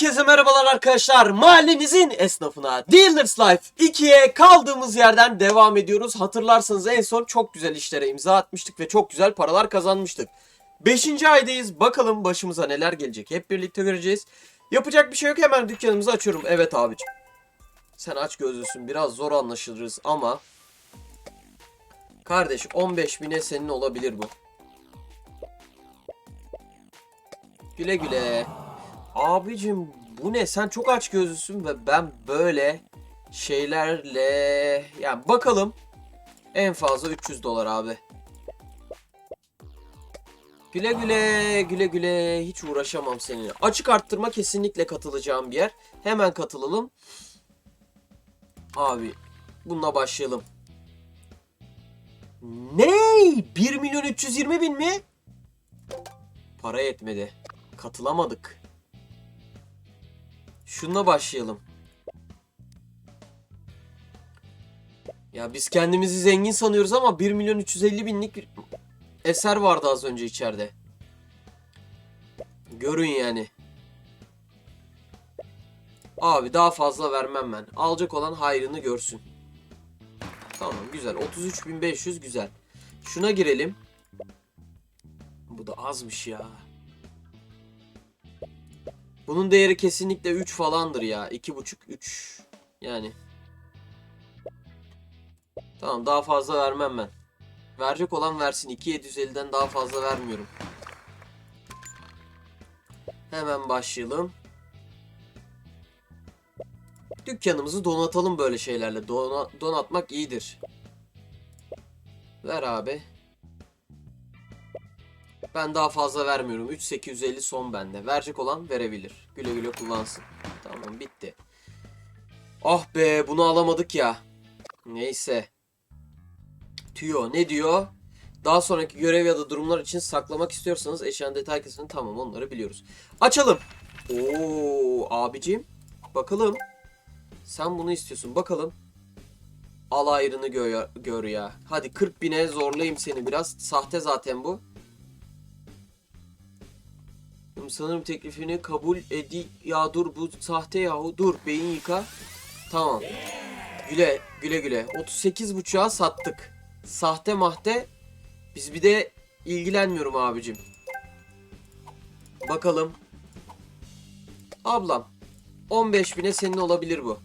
Herkese merhabalar arkadaşlar. Mahallenizin esnafına Dealers Life 2'ye kaldığımız yerden devam ediyoruz. Hatırlarsanız en son çok güzel işlere imza atmıştık ve çok güzel paralar kazanmıştık. 5. aydayız. Bakalım başımıza neler gelecek. Hep birlikte göreceğiz. Yapacak bir şey yok. Hemen dükkanımızı açıyorum. Evet abicim. Sen aç gözlüsün. Biraz zor anlaşılırız ama Kardeş 15 bine senin olabilir bu. Güle güle. Abicim bu ne? Sen çok aç gözlüsün ve ben böyle şeylerle yani bakalım en fazla 300 dolar abi. Güle güle güle güle hiç uğraşamam seninle. Açık arttırma kesinlikle katılacağım bir yer. Hemen katılalım. Abi bununla başlayalım. Ne? 1 milyon 320 bin mi? Para yetmedi. Katılamadık. Şununla başlayalım. Ya biz kendimizi zengin sanıyoruz ama 1 milyon 350 binlik bir eser vardı az önce içeride. Görün yani. Abi daha fazla vermem ben. Alacak olan hayrını görsün. Tamam güzel. 33.500 güzel. Şuna girelim. Bu da azmış ya. Bunun değeri kesinlikle 3 falandır ya. 2.5 3. Yani. Tamam daha fazla vermem ben. Verecek olan versin. 2750'den daha fazla vermiyorum. Hemen başlayalım. Dükkanımızı donatalım böyle şeylerle. Dona- donatmak iyidir. Ver abi. Ben daha fazla vermiyorum. 3850 son bende. Verecek olan verebilir. Güle güle kullansın. Tamam bitti. Ah be bunu alamadık ya. Neyse. Tüyo ne diyor? Daha sonraki görev ya da durumlar için saklamak istiyorsanız eşyanın detay kısmını tamam onları biliyoruz. Açalım. Oo abicim. Bakalım. Sen bunu istiyorsun. Bakalım. Al ayrını gör, gör ya. Hadi 40 bine zorlayayım seni biraz. Sahte zaten bu. Sanırım teklifini kabul edi. Ya dur bu sahte yahu. Dur beyin yıka. Tamam. Güle güle güle. 38 buçuğa sattık. Sahte mahte. Biz bir de ilgilenmiyorum abicim. Bakalım. Ablam. 15 bine senin olabilir bu.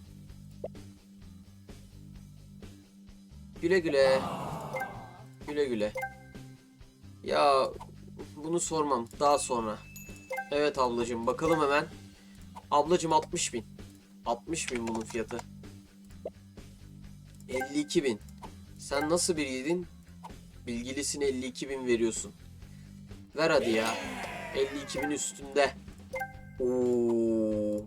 Güle güle. Güle güle. Ya bunu sormam. Daha sonra. Evet ablacığım bakalım hemen. Ablacığım 60 bin. 60 bin bunun fiyatı. 52 bin. Sen nasıl biriydin? Bilgilisin 52 bin veriyorsun. Ver hadi ya. 52 bin üstünde. Oo.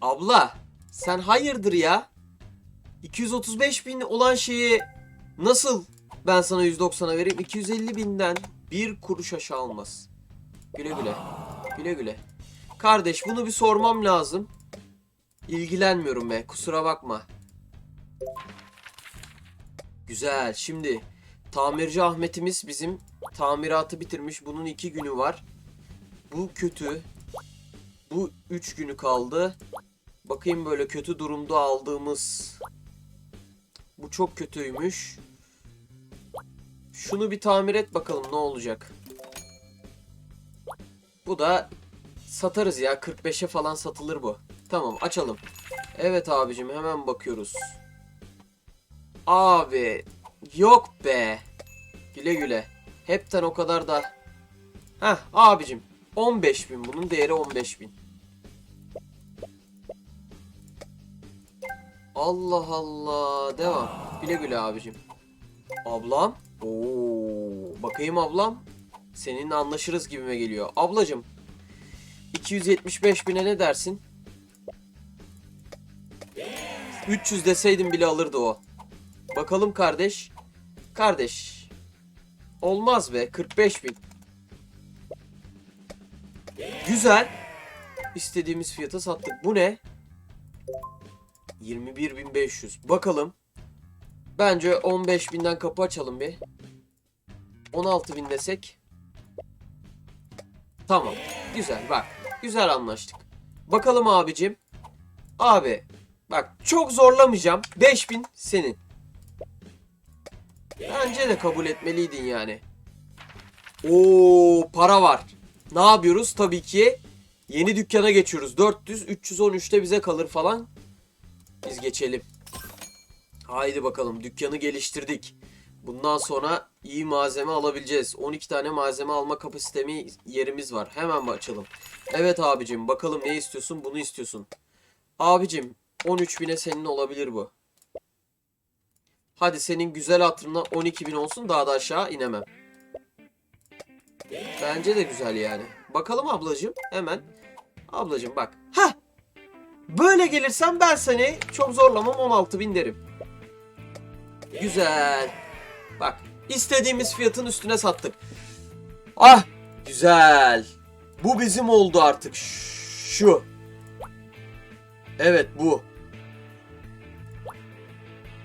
Abla sen hayırdır ya? 235 bin olan şeyi nasıl ben sana 190'a vereyim? 250 binden bir kuruş aşağı olmaz. Güle güle. Güle güle. Kardeş bunu bir sormam lazım. İlgilenmiyorum be kusura bakma. Güzel şimdi tamirci Ahmet'imiz bizim tamiratı bitirmiş. Bunun iki günü var. Bu kötü. Bu üç günü kaldı. Bakayım böyle kötü durumda aldığımız. Bu çok kötüymüş. Şunu bir tamir et bakalım ne olacak. Bu da satarız ya. 45'e falan satılır bu. Tamam açalım. Evet abicim hemen bakıyoruz. Abi yok be. Güle güle. Hepten o kadar da. Heh abicim 15 bin bunun değeri 15 bin. Allah Allah devam. Güle güle abicim. Ablam. Oo, bakayım ablam. Seninle anlaşırız gibime geliyor. Ablacım. 275 bine ne dersin? 300 deseydim bile alırdı o. Bakalım kardeş. Kardeş. Olmaz be 45 bin. Güzel. İstediğimiz fiyata sattık. Bu ne? 21.500. Bakalım. Bence 15.000'den kapı açalım bir. 16.000 desek. Tamam. Güzel bak. Güzel anlaştık. Bakalım abicim. Abi bak çok zorlamayacağım. 5000 senin. Bence de kabul etmeliydin yani. Oo para var. Ne yapıyoruz? Tabii ki yeni dükkana geçiyoruz. 400 313'te bize kalır falan. Biz geçelim. Haydi bakalım dükkanı geliştirdik. Bundan sonra iyi malzeme alabileceğiz. 12 tane malzeme alma kapasitemi yerimiz var. Hemen açalım. Evet abicim bakalım ne istiyorsun? Bunu istiyorsun. Abicim 13.000'e senin olabilir bu. Hadi senin güzel hatırına 12.000 olsun daha da aşağı inemem. Bence de güzel yani. Bakalım ablacım hemen. Ablacım bak. Ha. Böyle gelirsen ben seni çok zorlamam 16.000 derim. Güzel. Bak istediğimiz fiyatın üstüne sattık. Ah güzel. Bu bizim oldu artık. Şu. Evet bu.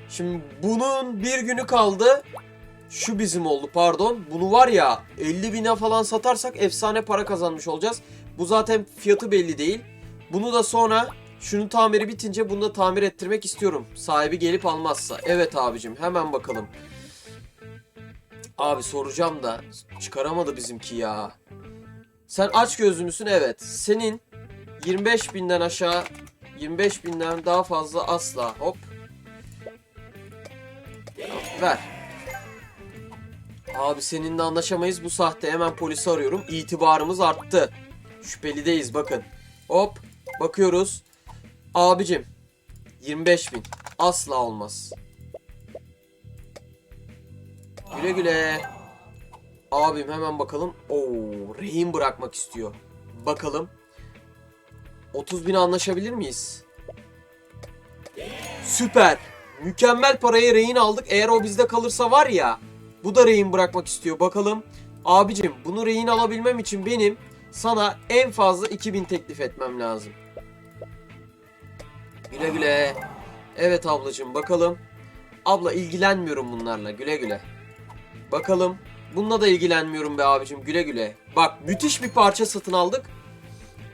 Şimdi bunun bir günü kaldı. Şu bizim oldu pardon. Bunu var ya 50 bine falan satarsak efsane para kazanmış olacağız. Bu zaten fiyatı belli değil. Bunu da sonra şunun tamiri bitince bunu da tamir ettirmek istiyorum. Sahibi gelip almazsa. Evet abicim hemen bakalım. Abi soracağım da çıkaramadı bizimki ya. Sen aç gözlü müsün? Evet. Senin 25 binden aşağı 25 binden daha fazla asla. Hop. Ver. Abi seninle anlaşamayız. Bu sahte hemen polisi arıyorum. İtibarımız arttı. Şüphelideyiz bakın. Hop. Bakıyoruz. Abicim. 25 bin. Asla olmaz. Güle güle. Abim hemen bakalım. Oo, rehin bırakmak istiyor. Bakalım. 30 bine anlaşabilir miyiz? Süper. Mükemmel parayı rehin aldık. Eğer o bizde kalırsa var ya. Bu da rehin bırakmak istiyor. Bakalım. Abicim bunu rehin alabilmem için benim sana en fazla 2000 teklif etmem lazım. Güle güle. Evet ablacığım bakalım. Abla ilgilenmiyorum bunlarla. Güle güle. Bakalım. Bununla da ilgilenmiyorum be abicim. Güle güle. Bak müthiş bir parça satın aldık.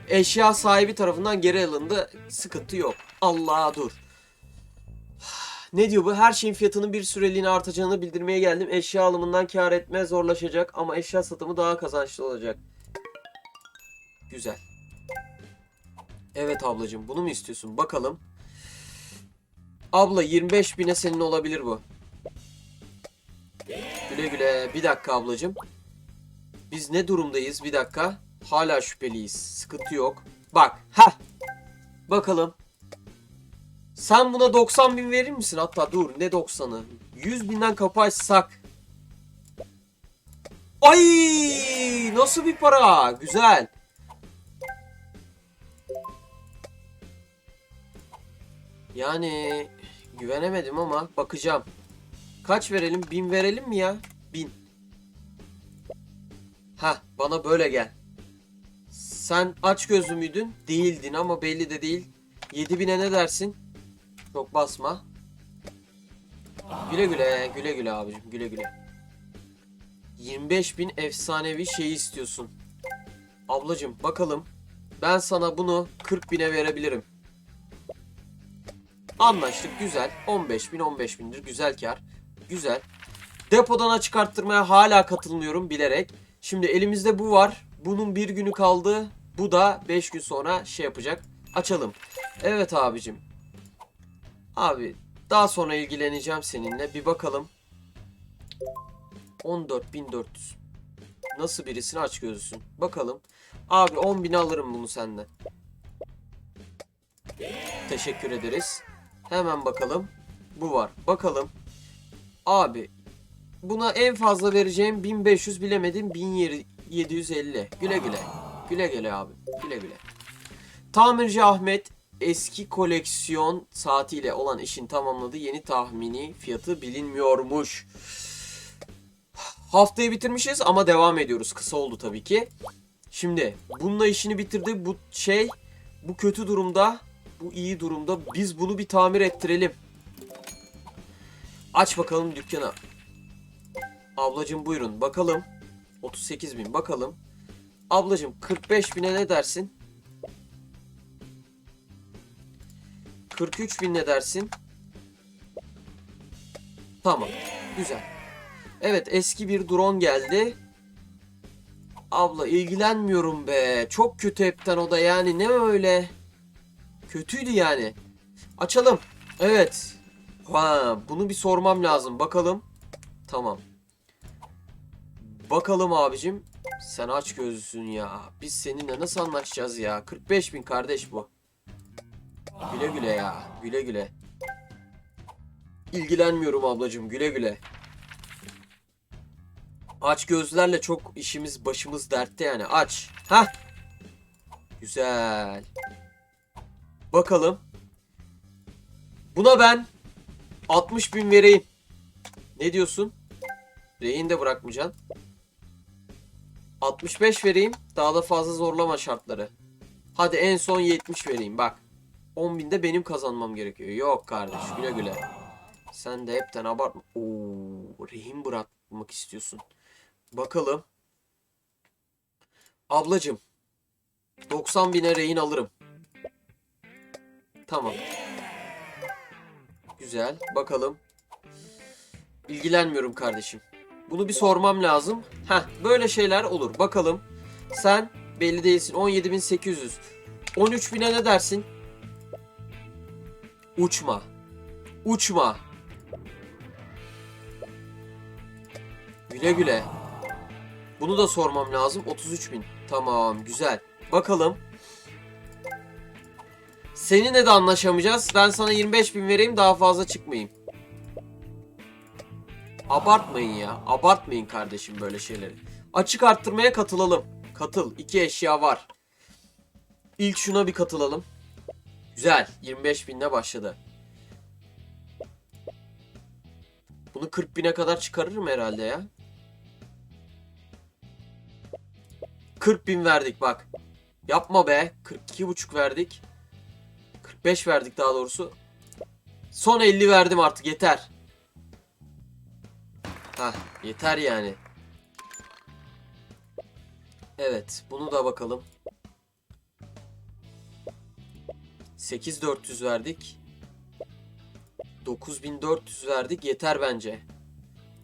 Eşya sahibi tarafından geri alındı. Sıkıntı yok. Allah dur. Ne diyor bu? Her şeyin fiyatının bir süreliğine artacağını bildirmeye geldim. Eşya alımından kar etme zorlaşacak ama eşya satımı daha kazançlı olacak. Güzel. Evet ablacığım bunu mu istiyorsun? Bakalım. Abla 25 bine senin olabilir bu. Güle güle. Bir dakika ablacığım. Biz ne durumdayız? Bir dakika. Hala şüpheliyiz. Sıkıntı yok. Bak. ha. Bakalım. Sen buna 90 bin verir misin? Hatta dur ne 90'ı? 100 binden kapı. Ay nasıl bir para? Güzel. Yani güvenemedim ama bakacağım. Kaç verelim? 1000 verelim mi ya? 1000. Ha bana böyle gel. Sen aç gözlü müydün? Değildin ama belli de değil. 7000'e ne dersin? Çok basma. Güle güle, güle güle abicim, güle güle. 25 bin efsanevi şeyi istiyorsun. Ablacım bakalım. Ben sana bunu 40 bine verebilirim. Anlaştık güzel. 15 bin 15 bindir güzel kar. Güzel. Depodan açık hala katılmıyorum bilerek. Şimdi elimizde bu var. Bunun bir günü kaldı. Bu da 5 gün sonra şey yapacak. Açalım. Evet abicim. Abi daha sonra ilgileneceğim seninle. Bir bakalım. 14.400. Nasıl birisini aç gözlüsün. Bakalım. Abi 10.000 alırım bunu senden. Teşekkür ederiz. Hemen bakalım. Bu var. Bakalım. Abi buna en fazla vereceğim 1500 bilemedim 1750. Güle güle. Güle güle abi. Güle güle. Tamirci Ahmet eski koleksiyon saatiyle olan işin tamamladığı yeni tahmini fiyatı bilinmiyormuş. Haftayı bitirmişiz ama devam ediyoruz. Kısa oldu tabii ki. Şimdi bununla işini bitirdi. Bu şey bu kötü durumda. Bu iyi durumda. Biz bunu bir tamir ettirelim. Aç bakalım dükkanı. Ablacım buyurun bakalım. 38 bin bakalım. Ablacım 45 bine ne dersin? 43 bin ne dersin? Tamam. Güzel. Evet eski bir drone geldi. Abla ilgilenmiyorum be. Çok kötü hepten o da yani ne öyle. Kötüydü yani. Açalım. Evet. Ha, bunu bir sormam lazım. Bakalım. Tamam. Bakalım abicim. Sen aç gözlüsün ya. Biz seninle nasıl anlaşacağız ya? 45 bin kardeş bu. Güle güle ya. Güle güle. İlgilenmiyorum ablacığım. Güle güle. Aç gözlerle çok işimiz başımız dertte yani. Aç. Ha. Güzel. Bakalım. Buna ben 60 bin vereyim. Ne diyorsun? Rehin de bırakmayacaksın. 65 vereyim. Daha da fazla zorlama şartları. Hadi en son 70 vereyim bak. 10 binde benim kazanmam gerekiyor. Yok kardeş güle güle. Sen de hepten abartma. Oo, rehin bırakmak istiyorsun. Bakalım. Ablacım. 90 bine rehin alırım. Tamam. Güzel. Bakalım. İlgilenmiyorum kardeşim. Bunu bir sormam lazım. Heh böyle şeyler olur. Bakalım. Sen belli değilsin. 17.800. 13.000'e ne dersin? Uçma. Uçma. Güle güle. Bunu da sormam lazım. 33.000. Tamam güzel. Bakalım. Seninle de anlaşamayacağız. Ben sana 25.000 vereyim daha fazla çıkmayayım. Abartmayın ya. Abartmayın kardeşim böyle şeyleri. Açık arttırmaya katılalım. Katıl. İki eşya var. İlk şuna bir katılalım. Güzel. 25 binle başladı. Bunu 40 bine kadar çıkarırım herhalde ya. 40 bin verdik bak. Yapma be. 42 buçuk verdik. 45 verdik daha doğrusu. Son 50 verdim artık yeter. Hah yeter yani. Evet bunu da bakalım. 8400 verdik. 9400 verdik yeter bence.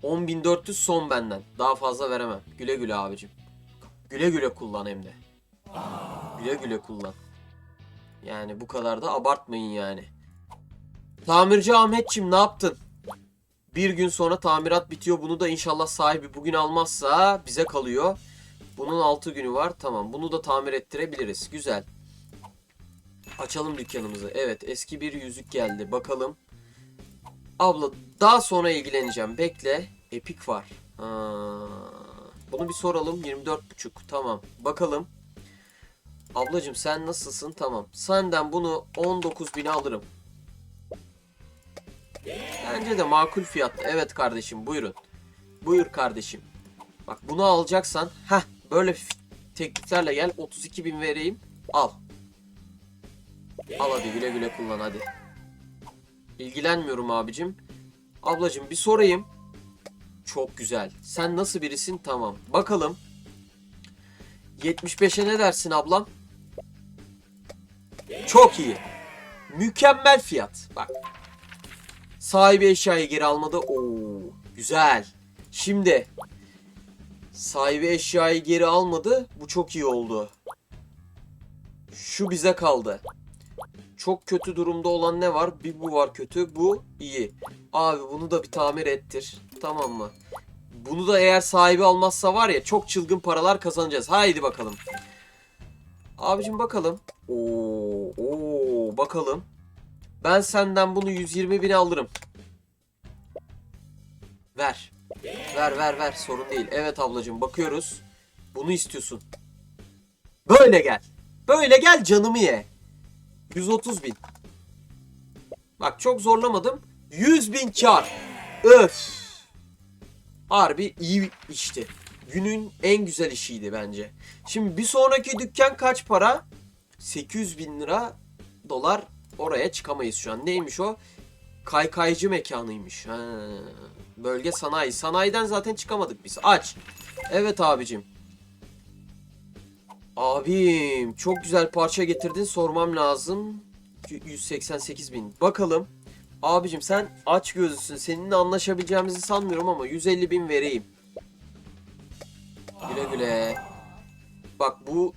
10400 son benden. Daha fazla veremem. Güle güle abicim. Güle güle kullan hem de. Güle güle kullan. Yani bu kadar da abartmayın yani. Tamirci Ahmetçim ne yaptın? Bir gün sonra tamirat bitiyor. Bunu da inşallah sahibi bugün almazsa bize kalıyor. Bunun 6 günü var. Tamam. Bunu da tamir ettirebiliriz. Güzel. Açalım dükkanımızı. Evet. Eski bir yüzük geldi. Bakalım. Abla daha sonra ilgileneceğim. Bekle. Epik var. Ha. Bunu bir soralım. 24.5. Tamam. Bakalım. Ablacım sen nasılsın? Tamam. Senden bunu 19.000'e alırım. Bence de makul fiyat. Evet kardeşim buyurun. Buyur kardeşim. Bak bunu alacaksan heh böyle tekliflerle gel 32 bin vereyim al. Al hadi güle güle kullan hadi. İlgilenmiyorum abicim. Ablacım bir sorayım. Çok güzel. Sen nasıl birisin? Tamam. Bakalım. 75'e ne dersin ablam? Çok iyi. Mükemmel fiyat. Bak Sahibi eşyayı geri almadı. Oo, güzel. Şimdi sahibi eşyayı geri almadı. Bu çok iyi oldu. Şu bize kaldı. Çok kötü durumda olan ne var? Bir bu var kötü. Bu iyi. Abi bunu da bir tamir ettir. Tamam mı? Bunu da eğer sahibi almazsa var ya çok çılgın paralar kazanacağız. Haydi bakalım. Abicim bakalım. Oo, oo bakalım. Ben senden bunu 120 bine alırım. Ver. Ver ver ver sorun değil. Evet ablacığım bakıyoruz. Bunu istiyorsun. Böyle gel. Böyle gel canımı ye. 130 bin. Bak çok zorlamadım. 100 bin kar. Öf. Harbi iyi işti. Günün en güzel işiydi bence. Şimdi bir sonraki dükkan kaç para? 800 bin lira dolar oraya çıkamayız şu an. Neymiş o? Kaykaycı mekanıymış. Ha. Bölge sanayi. Sanayiden zaten çıkamadık biz. Aç. Evet abicim. Abim çok güzel parça getirdin sormam lazım. 188 bin. Bakalım. Abicim sen aç gözlüsün. Seninle anlaşabileceğimizi sanmıyorum ama 150 bin vereyim. Güle güle. Bak bu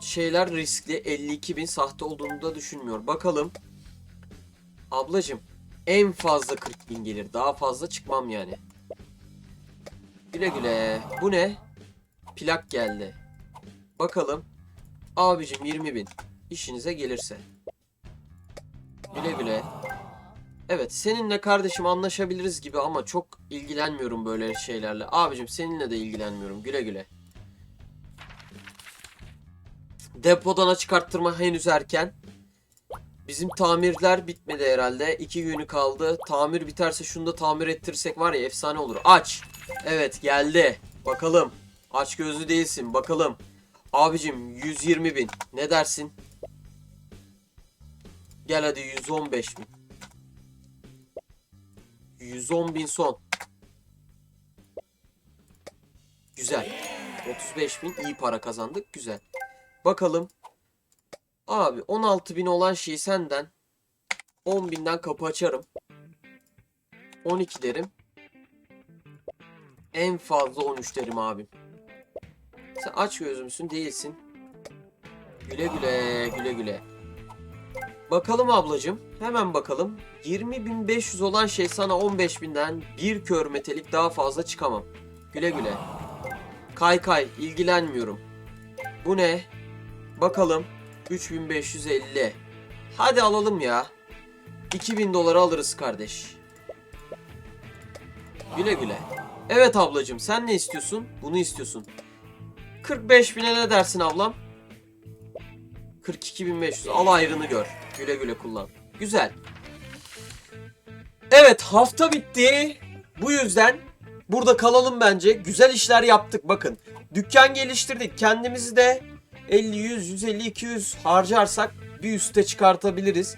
şeyler riskli. 52 bin sahte olduğunu da düşünmüyor. Bakalım. Ablacım en fazla 40 bin gelir. Daha fazla çıkmam yani. Güle güle. Bu ne? Plak geldi. Bakalım. Abicim 20 bin. İşinize gelirse. Güle güle. Evet seninle kardeşim anlaşabiliriz gibi ama çok ilgilenmiyorum böyle şeylerle. Abicim seninle de ilgilenmiyorum. Güle güle. Depodan açık arttırma henüz erken. Bizim tamirler bitmedi herhalde. İki günü kaldı. Tamir biterse şunu da tamir ettirirsek var ya efsane olur. Aç. Evet geldi. Bakalım. Aç gözlü değilsin. Bakalım. Abicim 120 bin. Ne dersin? Gel hadi 115 bin. 110 bin son. Güzel. 35 bin iyi para kazandık. Güzel. Bakalım. Abi 16 bin olan şeyi senden 10 binden kapı açarım. 12 derim. En fazla 13 derim abim. Sen aç gözümsün değilsin. Güle güle güle güle. Bakalım ablacım. Hemen bakalım. 20.500 olan şey sana 15.000'den bir kör metelik daha fazla çıkamam. Güle güle. Kay kay ilgilenmiyorum. Bu ne? Bakalım. 3550. Hadi alalım ya. 2000 dolara alırız kardeş. Güle güle. Evet ablacım sen ne istiyorsun? Bunu istiyorsun. 45 bine ne dersin ablam? 42.500 al ayrını gör. Güle güle kullan. Güzel. Evet hafta bitti. Bu yüzden burada kalalım bence. Güzel işler yaptık bakın. Dükkan geliştirdik. Kendimizi de 50, 100, 150, 200 harcarsak bir üste çıkartabiliriz.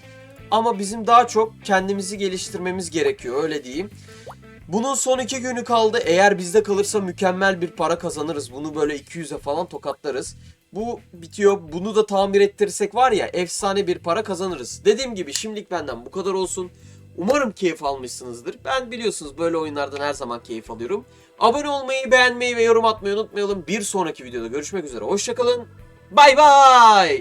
Ama bizim daha çok kendimizi geliştirmemiz gerekiyor öyle diyeyim. Bunun son iki günü kaldı. Eğer bizde kalırsa mükemmel bir para kazanırız. Bunu böyle 200'e falan tokatlarız. Bu bitiyor. Bunu da tamir ettirirsek var ya efsane bir para kazanırız. Dediğim gibi şimdilik benden bu kadar olsun. Umarım keyif almışsınızdır. Ben biliyorsunuz böyle oyunlardan her zaman keyif alıyorum. Abone olmayı, beğenmeyi ve yorum atmayı unutmayalım. Bir sonraki videoda görüşmek üzere. Hoşçakalın. Bay bay.